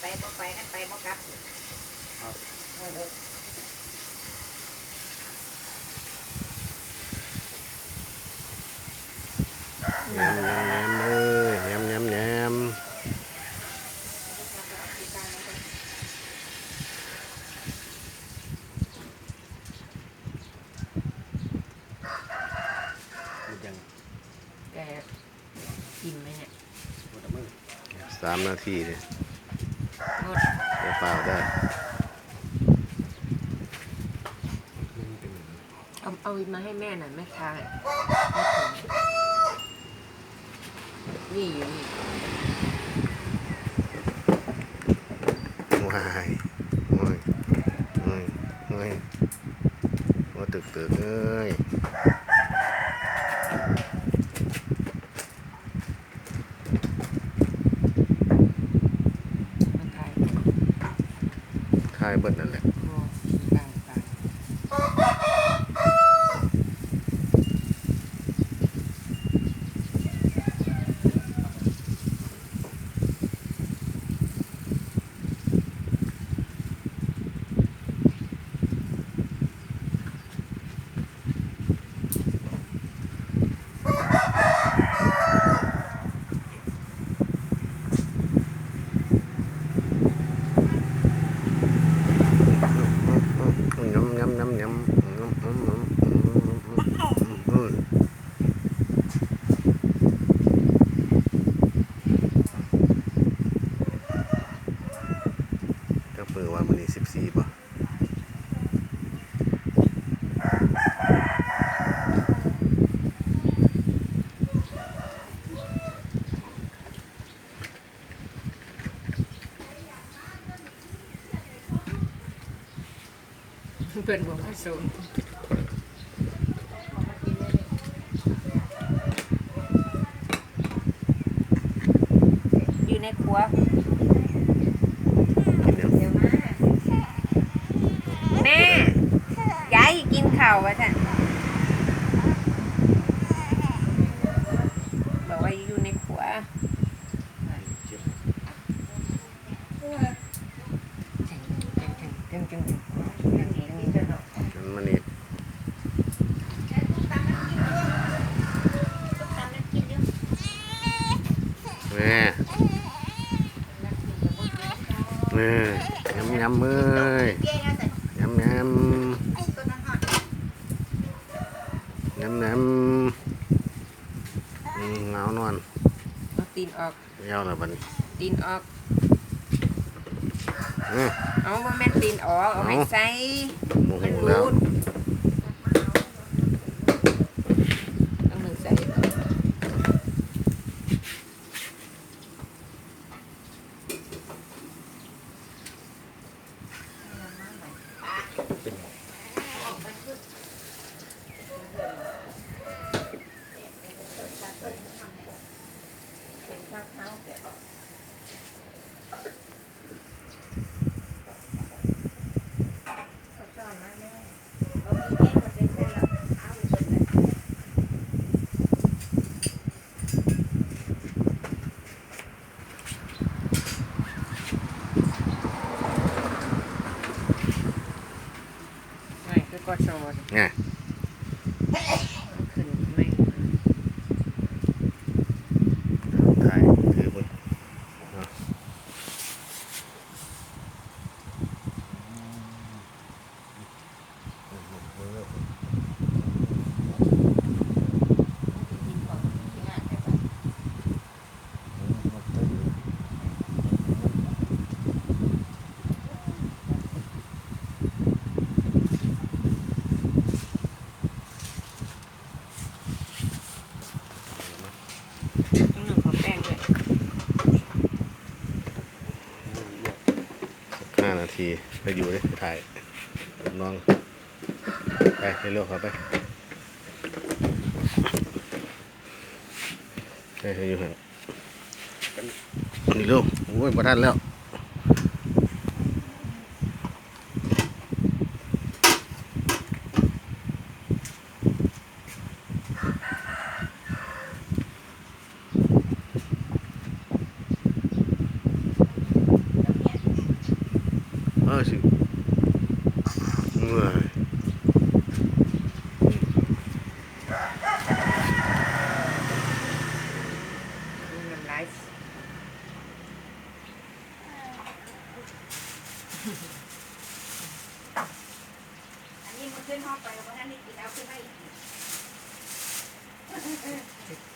ไปบ่ไปกันไปบ่กลับครับเอาเด้อแหนมแหนมแหนมเลยแหนมแหนมแหนมมันยังแกกินไหมเนี่ยปวดมือสามนาทีเนี่ยงด เดี๋ยวเปล่าได้มันเป็นเอาเอามาให้แม่หน่อยแม่ค้านี่อยู่นี่ว้ายโอ้ยโอ้ยโอ้ยโอ้ตึกตึกเอ้ย มาขาย ค่าย เบิดนั่นแหละ เพื่อนบอกว่าสูงอยู่ในครัวแม่ยายกินข้าววะท่านบอกว่าอยู่ในครัว แม่แม่ยำยำเอ้ยยำยำยำยำอืมเหงานอนเอาตีนออกยาวแล้วบัดนี้ตีนออกอื้อเอาบ่แม่นตีนออกเอาให้ใส่โมโหมันแล้วรูด Yeah. ห้านาทีไปอยู่เลยไปถ่ายน้อง ไปเร็วๆครับไปไปไปอยู่ฮะนี่เร็วโอ้ยประทันแล้ว สิเมื่อยนี่มันไลฟ์อันนี้มันขึ้นห้องไปเพราะท่านนี่กินเอาขึ้นให้อีก